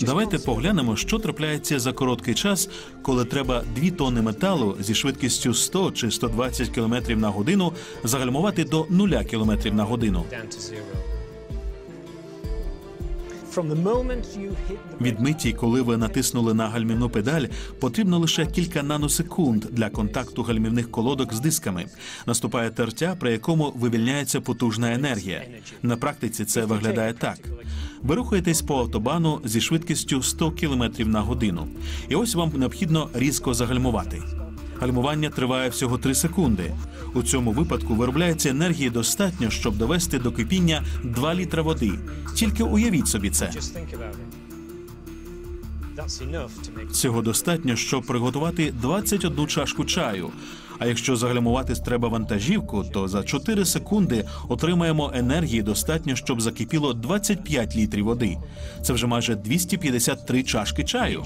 Давайте поглянемо, що трапляється за короткий час, коли треба 2 тонни металу зі швидкістю 100 чи 120 км на годину загальмувати до 0 км на годину. Від миті, коли ви натиснули на гальмівну педаль, потрібно лише кілька наносекунд для контакту гальмівних колодок з дисками. Наступає тертя, при якому вивільняється потужна енергія. На практиці це виглядає так: ви рухаєтесь по автобану зі швидкістю 100 км на годину, і ось вам необхідно різко загальмувати. Гальмування триває всього 3 секунди. У цьому випадку виробляється енергії достатньо, щоб довести до кипіння 2 літра води. Тільки уявіть собі це. Цього достатньо, щоб приготувати 21 чашку чаю. А якщо заглямувати треба вантажівку, то за 4 секунди отримаємо енергії достатньо, щоб закипіло 25 літрів води. Це вже майже 253 чашки чаю.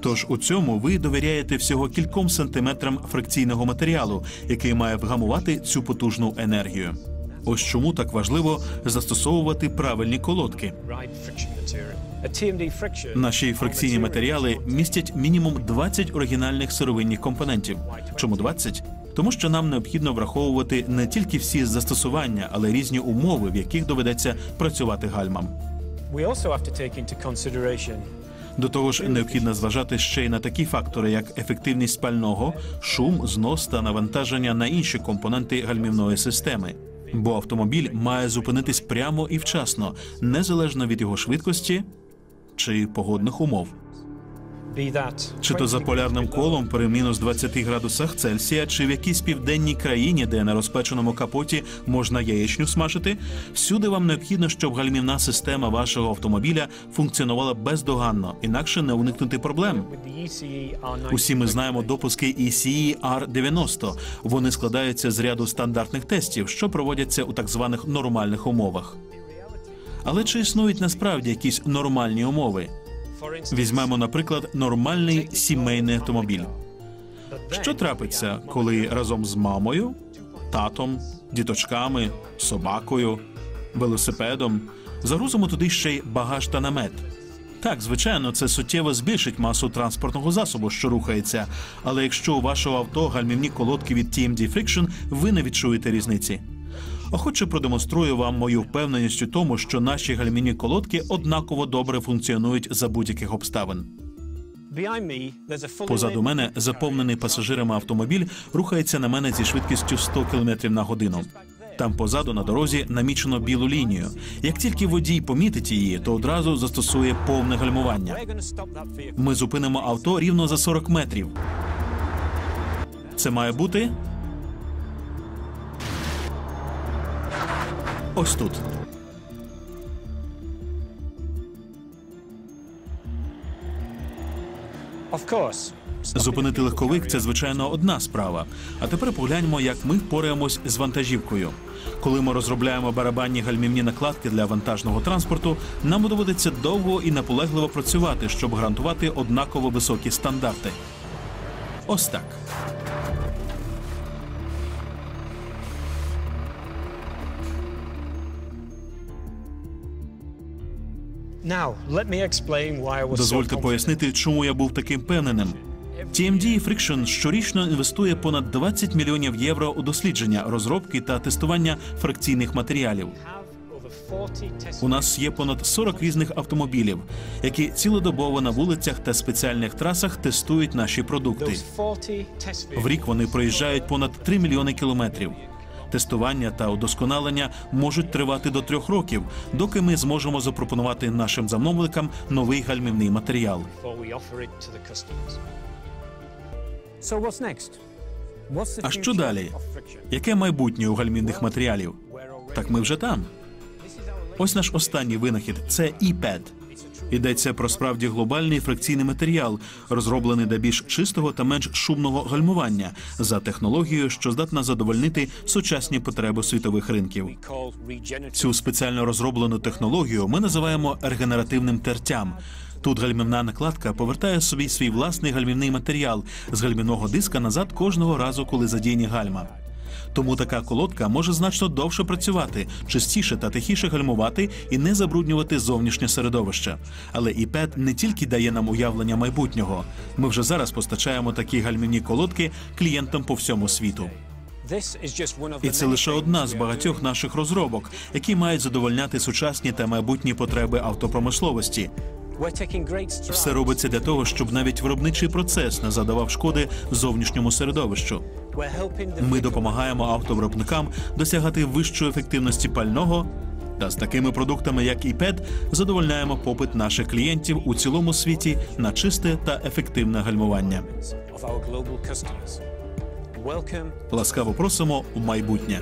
Тож у цьому ви довіряєте всього кільком сантиметрам фрикційного матеріалу, який має вгамувати цю потужну енергію. Ось чому так важливо застосовувати правильні колодки. Наші фрикційні матеріали містять мінімум 20 оригінальних сировинних компонентів. Чому 20? Тому що нам необхідно враховувати не тільки всі застосування, але й різні умови, в яких доведеться працювати гальмам. До того ж, необхідно зважати ще й на такі фактори, як ефективність пального, шум, знос та навантаження на інші компоненти гальмівної системи. Бо автомобіль має зупинитись прямо і вчасно, незалежно від його швидкості чи погодних умов. Чи то за полярним колом при мінус 20 градусах Цельсія, чи в якійсь південній країні, де на розпеченому капоті можна яєчню смажити, всюди вам необхідно, щоб гальмівна система вашого автомобіля функціонувала бездоганно, інакше не уникнути проблем. ECE R90 Усі ми знаємо допуски E ECE R90. Вони складаються з ряду стандартних тестів, що проводяться у так званих нормальних умовах. Але чи існують насправді якісь нормальні умови? Візьмемо, наприклад, нормальний сімейний автомобіль. Що трапиться, коли разом з мамою, татом, діточками, собакою, велосипедом загрузимо туди ще й багаж та намет? Так, звичайно, це суттєво збільшить масу транспортного засобу, що рухається. Але якщо у вашого авто гальмівні колодки від TMD Friction, ви не відчуєте різниці. Охоче продемонструю вам мою впевненість у тому, що наші гальмівні колодки однаково добре функціонують за будь-яких обставин. Позаду мене заповнений пасажирами автомобіль рухається на мене зі швидкістю 100 км на годину. Там позаду на дорозі намічено білу лінію. Як тільки водій помітить її, то одразу застосує повне гальмування. Ми зупинимо авто рівно за 40 метрів. Це має бути. Ось тут. Зупинити легковик це звичайно одна справа. А тепер погляньмо, як ми впораємось з вантажівкою. Коли ми розробляємо барабанні гальмівні накладки для вантажного транспорту, нам доводиться довго і наполегливо працювати, щоб гарантувати однаково високі стандарти. Ось так. Дозвольте пояснити, чому я був таким впевненим. TMD Friction щорічно інвестує понад 20 мільйонів євро у дослідження, розробки та тестування фракційних матеріалів. Have over 40 test У нас є понад 40 різних автомобілів, які цілодобово на вулицях та спеціальних трасах тестують наші продукти. Those 40 В рік вони проїжджають понад 3 мільйони кілометрів. Тестування та удосконалення можуть тривати до трьох років, доки ми зможемо запропонувати нашим замовникам новий гальмівний матеріал. А що далі? Яке майбутнє у гальмівних матеріалів? Так ми вже там. Ось наш останній винахід це E-Pad. Йдеться про справді глобальний фракційний матеріал, розроблений для більш чистого та менш шумного гальмування за технологією, що здатна задовольнити сучасні потреби світових ринків. Цю спеціально розроблену технологію ми називаємо регенеративним тертям. Тут гальмівна накладка повертає собі свій власний гальмівний матеріал з гальмівного диска назад кожного разу, коли задіяні гальма. Тому така колодка може значно довше працювати, частіше та тихіше гальмувати і не забруднювати зовнішнє середовище. Але iPad не тільки дає нам уявлення майбутнього. Ми вже зараз постачаємо такі гальмівні колодки клієнтам по всьому світу. І це лише одна з багатьох наших розробок, які мають задовольняти сучасні та майбутні потреби автопромисловості. Все робиться для того, щоб навіть виробничий процес не задавав шкоди зовнішньому середовищу. Ми допомагаємо автовиробникам досягати вищої ефективності пального. Та з такими продуктами, як iPad, задовольняємо попит наших клієнтів у цілому світі на чисте та ефективне гальмування. Ласкаво просимо у майбутнє.